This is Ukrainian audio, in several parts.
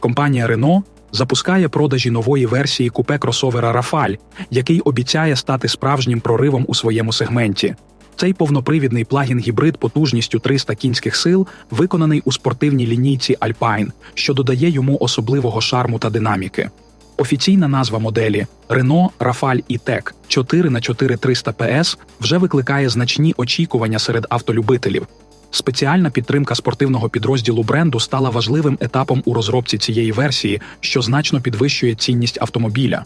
компанія Renault запускає продажі нової версії купе кросовера Рафаль, який обіцяє стати справжнім проривом у своєму сегменті. Цей повнопривідний плагін-гібрид потужністю 300 кінських сил виконаний у спортивній лінійці Alpine, що додає йому особливого шарму та динаміки. Офіційна назва моделі Renault Rafale E-Tech 4х4300 PS вже викликає значні очікування серед автолюбителів. Спеціальна підтримка спортивного підрозділу бренду стала важливим етапом у розробці цієї версії, що значно підвищує цінність автомобіля.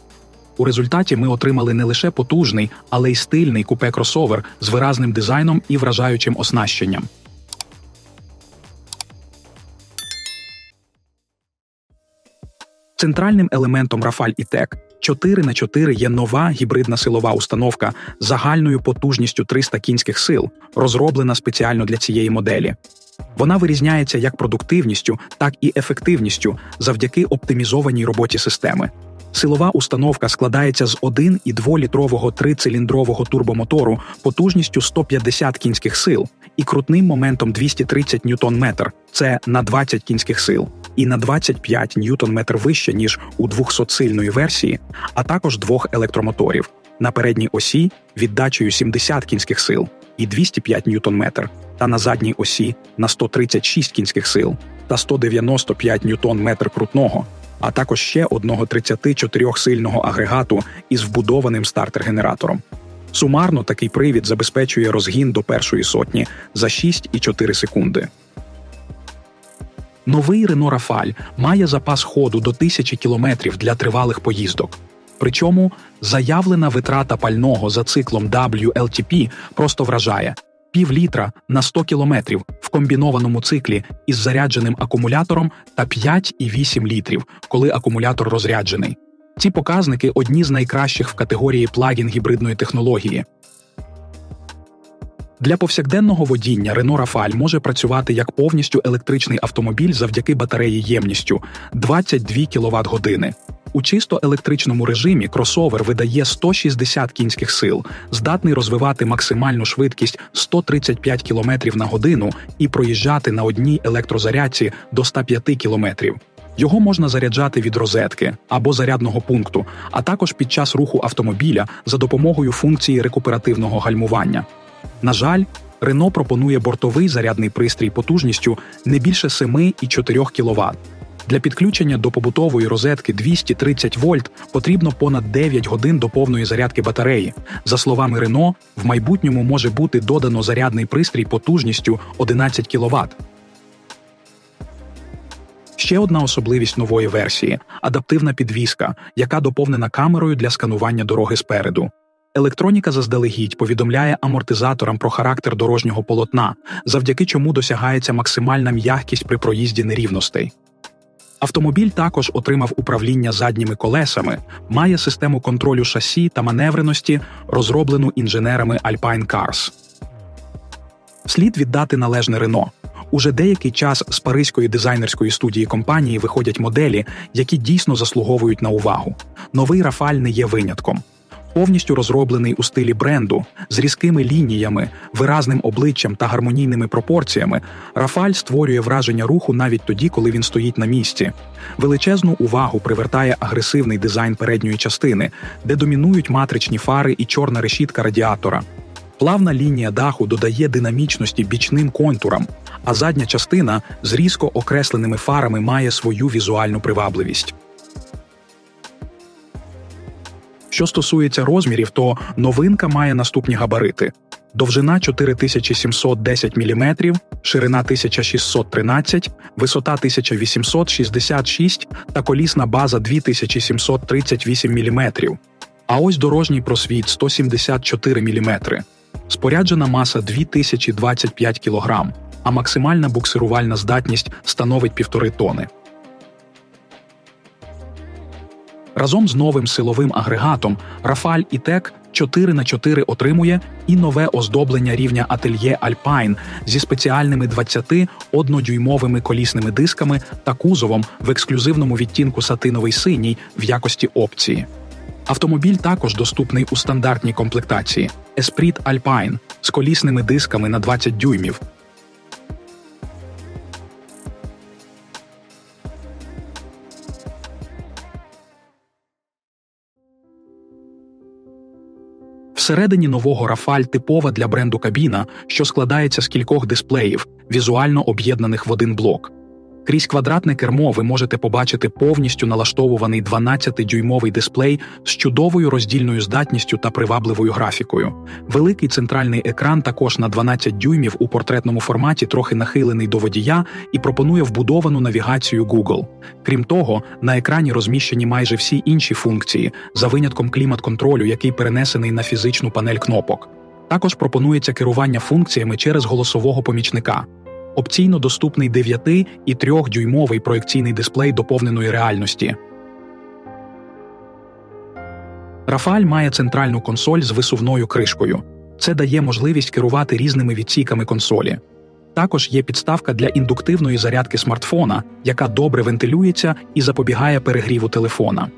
У результаті ми отримали не лише потужний, але й стильний купе-кросовер з виразним дизайном і вражаючим оснащенням. Центральним елементом Rafale E-Tech 4 на 4 є нова гібридна силова установка загальною потужністю 300 кінських сил, розроблена спеціально для цієї моделі. Вона вирізняється як продуктивністю, так і ефективністю завдяки оптимізованій роботі системи. Силова установка складається з 1 і 2-літрового трициліндрового турбомотору потужністю 150 кінських сил і крутним моментом 230 ньютон-метр – це на 20 кінських сил, і на 25 ньютон-метр вище, ніж у 200-сильної версії, а також двох електромоторів на передній осі віддачею 70 кінських сил і 205 ньютон-метр, та на задній осі на 136 кінських сил та 195 ньютон-метр крутного а також ще одного 34-сильного агрегату із вбудованим стартер-генератором. Сумарно такий привід забезпечує розгін до першої сотні за 6,4 секунди. Новий Renault Rafale має запас ходу до 1000 км для тривалих поїздок. Причому заявлена витрата пального за циклом WLTP просто вражає пів літра на 100 кілометрів в комбінованому циклі із зарядженим акумулятором та 5,8 літрів, коли акумулятор розряджений. Ці показники одні з найкращих в категорії плагін гібридної технології. Для повсякденного водіння Renault Rafale може працювати як повністю електричний автомобіль завдяки батареї ємністю 22 квт години. У чисто електричному режимі кросовер видає 160 кінських сил, здатний розвивати максимальну швидкість 135 км на годину і проїжджати на одній електрозарядці до 105 км. Його можна заряджати від розетки або зарядного пункту, а також під час руху автомобіля за допомогою функції рекуперативного гальмування. На жаль, Рено пропонує бортовий зарядний пристрій потужністю не більше 7,4 кВт. Для підключення до побутової розетки 230 вольт потрібно понад 9 годин до повної зарядки батареї. За словами Рено, в майбутньому може бути додано зарядний пристрій потужністю 11 кВт. Ще одна особливість нової версії адаптивна підвіска, яка доповнена камерою для сканування дороги спереду. Електроніка заздалегідь повідомляє амортизаторам про характер дорожнього полотна, завдяки чому досягається максимальна м'якість при проїзді нерівностей. Автомобіль також отримав управління задніми колесами, має систему контролю шасі та маневреності, розроблену інженерами Alpine Cars. Слід віддати належне Рено. Уже деякий час з паризької дизайнерської студії компанії виходять моделі, які дійсно заслуговують на увагу. Новий Рафаль не є винятком повністю розроблений у стилі бренду з різкими лініями, виразним обличчям та гармонійними пропорціями, Рафаль створює враження руху навіть тоді, коли він стоїть на місці. Величезну увагу привертає агресивний дизайн передньої частини, де домінують матричні фари і чорна решітка радіатора. Плавна лінія даху додає динамічності бічним контурам, а задня частина з різко окресленими фарами має свою візуальну привабливість. Що стосується розмірів, то новинка має наступні габарити: довжина 4710 мм, ширина 1613, висота 1866 та колісна база 2738 мм. А ось дорожній просвіт 174 мм. Споряджена маса 2025 кг, а максимальна буксирувальна здатність становить 1,5 тони. Разом з новим силовим агрегатом Рафаль і Тек 4 на 4 отримує і нове оздоблення рівня ательє Alpine зі спеціальними 21-дюймовими колісними дисками та кузовом в ексклюзивному відтінку сатиновий синій в якості опції. Автомобіль також доступний у стандартній комплектації Esprit Alpine з колісними дисками на 20 дюймів. Всередині нового Рафаль типова для бренду кабіна, що складається з кількох дисплеїв, візуально об'єднаних в один блок. Крізь квадратне кермо ви можете побачити повністю налаштовуваний 12-дюймовий дисплей з чудовою роздільною здатністю та привабливою графікою. Великий центральний екран також на 12 дюймів у портретному форматі трохи нахилений до водія і пропонує вбудовану навігацію Google. Крім того, на екрані розміщені майже всі інші функції, за винятком клімат-контролю, який перенесений на фізичну панель кнопок. Також пропонується керування функціями через голосового помічника. Опційно доступний 9 і 3-дюймовий проекційний дисплей доповненої реальності. Рафаль має центральну консоль з висувною кришкою. Це дає можливість керувати різними відсіками консолі. Також є підставка для індуктивної зарядки смартфона, яка добре вентилюється і запобігає перегріву телефона.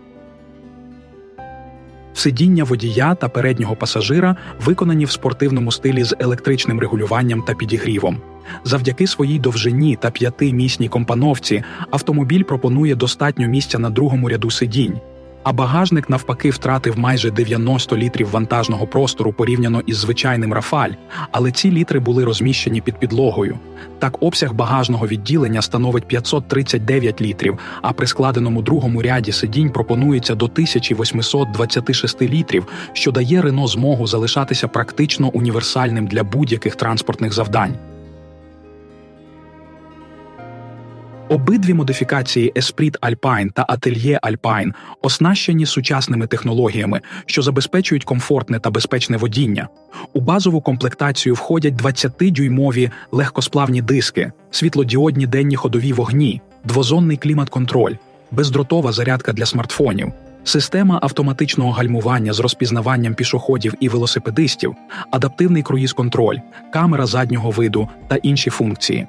Сидіння водія та переднього пасажира виконані в спортивному стилі з електричним регулюванням та підігрівом. Завдяки своїй довжині та п'ятимісній компановці автомобіль пропонує достатньо місця на другому ряду сидінь, а багажник навпаки втратив майже 90 літрів вантажного простору порівняно із звичайним Рафаль, але ці літри були розміщені під підлогою. Так, обсяг багажного відділення становить 539 літрів, а при складеному другому ряді сидінь пропонується до 1826 літрів, що дає Рено змогу залишатися практично універсальним для будь-яких транспортних завдань. Обидві модифікації Esprit Alpine та Atelier Alpine оснащені сучасними технологіями, що забезпечують комфортне та безпечне водіння. У базову комплектацію входять 20-дюймові легкосплавні диски, світлодіодні денні ходові вогні, двозонний клімат-контроль, бездротова зарядка для смартфонів, система автоматичного гальмування з розпізнаванням пішоходів і велосипедистів, адаптивний круїз-контроль, камера заднього виду та інші функції.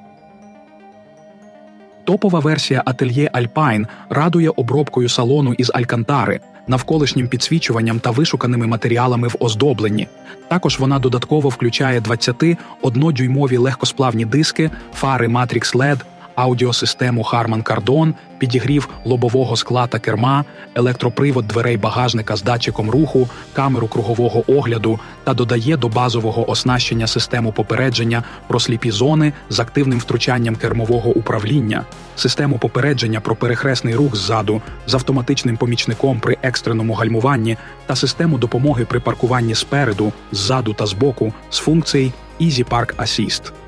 Топова версія ательє Alpine радує обробкою салону із алькантари, навколишнім підсвічуванням та вишуканими матеріалами в оздобленні. Також вона додатково включає 21-дюймові легкосплавні диски, фари Matrix LED, аудіосистему Harman Kardon, підігрів лобового скла та керма, електропривод дверей багажника з датчиком руху, камеру кругового огляду та додає до базового оснащення систему попередження про сліпі зони з активним втручанням кермового управління, систему попередження про перехресний рух ззаду з автоматичним помічником при екстреному гальмуванні та систему допомоги при паркуванні спереду, ззаду та збоку з функцій Easy Park Assist.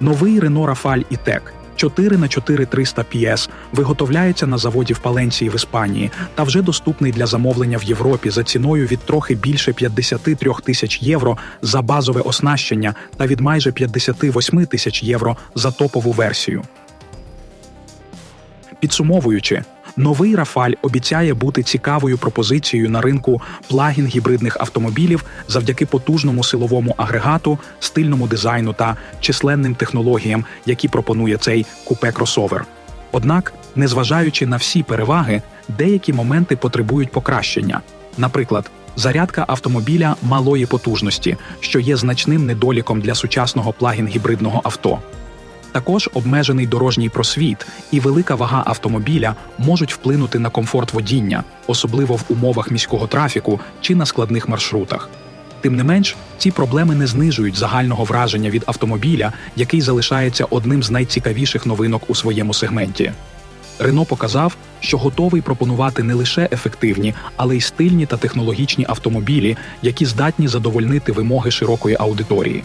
Новий Renault Rafale E-Tech 4 на 4300 PS виготовляється на заводі в Паленції в Іспанії та вже доступний для замовлення в Європі за ціною від трохи більше 53 тисяч євро за базове оснащення та від майже 58 тисяч євро за топову версію. Підсумовуючи, новий Рафаль обіцяє бути цікавою пропозицією на ринку плагін гібридних автомобілів завдяки потужному силовому агрегату, стильному дизайну та численним технологіям, які пропонує цей купе-кросовер. Однак, незважаючи на всі переваги, деякі моменти потребують покращення. Наприклад, зарядка автомобіля малої потужності, що є значним недоліком для сучасного плагін гібридного авто. Також обмежений дорожній просвіт і велика вага автомобіля можуть вплинути на комфорт водіння, особливо в умовах міського трафіку чи на складних маршрутах. Тим не менш, ці проблеми не знижують загального враження від автомобіля, який залишається одним з найцікавіших новинок у своєму сегменті. Рено показав, що готовий пропонувати не лише ефективні, але й стильні та технологічні автомобілі, які здатні задовольнити вимоги широкої аудиторії.